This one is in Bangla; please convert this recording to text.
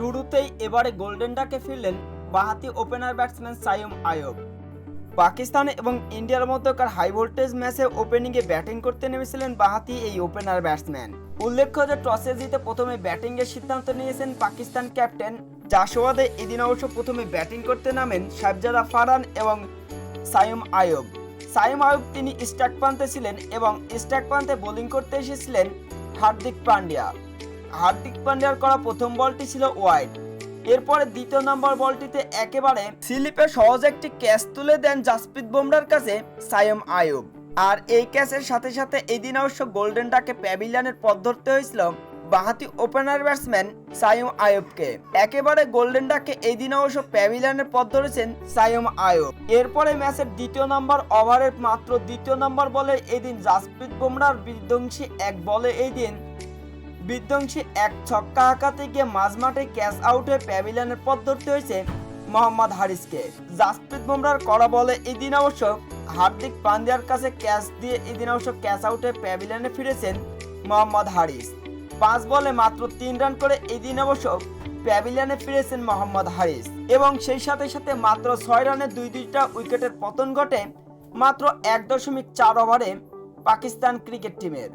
শুরুতেই এবারে গোল্ডেন ডাকে ফিরলেন বাহাতি ওপেনার ব্যাটসম্যান সাইম আয়ব পাকিস্তান এবং ইন্ডিয়ার মধ্যকার হাই ভোল্টেজ ম্যাচে ওপেনিংয়ে ব্যাটিং করতে নেমেছিলেন বাহাতি এই ওপেনার ব্যাটসম্যান। উল্লেখ্য যে টসে জিতে প্রথমে ব্যাটিংয়ের সিদ্ধান্ত নিয়েছেন পাকিস্তান ক্যাপ্টেন। জাসোয়াদে এদিন অবশ্য প্রথমে ব্যাটিং করতে নামেন সাবজাদা ফারান এবং সাইম আয়ব সাইম আয়ব তিনি স্ট্রাইক প্রান্তে ছিলেন এবং স্ট্রাইক প্রান্তে বোলিং করতে এসেছিলেন হার্দিক পান্ডিয়া। হার্দিক পান্ডিয়ার করা প্রথম বলটি ছিল ওয়াইড। এরপরে দ্বিতীয় নম্বর বলটিতে একেবারে স্লিপে সহজ একটি ক্যাচ তুলে দেন জাসপ্রীত বুমরার কাছে সায়ম আয়ুব আর এই ক্যাচের সাথে সাথে এদিন অবশ্য গোল্ডেন ডাকে প্যাভিলিয়নের পথ ধরতে হয়েছিল বাহাতি ওপেনার ব্যাটসম্যান সায়ম আয়ুবকে একেবারে গোল্ডেন ডাকে এই দিন অবশ্য প্যাভিলিয়নের পথ ধরেছেন সায়ম আয়ুব এরপরে ম্যাচের দ্বিতীয় নম্বর ওভারের মাত্র দ্বিতীয় নম্বর বলে এদিন দিন জাসপ্রীত বুমরার বিধ্বংসী এক বলে এই দিন বিধ্বংসী এক ছক্কা হাঁকাতে গিয়ে মাঝমাঠে ক্যাচ আউট হয়ে প্যাভিলিয়নের পথ ধরতে হয়েছে মোহাম্মদ হারিসকে। জাসপ্রীত বুমরার করা বলে এদিন অবশ্য হার্দিক পান্ডিয়ার কাছে ক্যাচ দিয়ে এদিন অবশ্য ক্যাচ আউটে প্যাভিলিয়নে ফিরেছেন মোহাম্মদ হারিস। পাঁচ বলে মাত্র তিন রান করে এদিন অবশ্য প্যাভিলিয়নে ফিরেছেন মোহাম্মদ হারিস। এবং সেই সাথে সাথে মাত্র ছয় রানে দুই দুইটা উইকেটের পতন ঘটে মাত্র এক দশমিক চার ওভারে পাকিস্তান ক্রিকেট টিমের।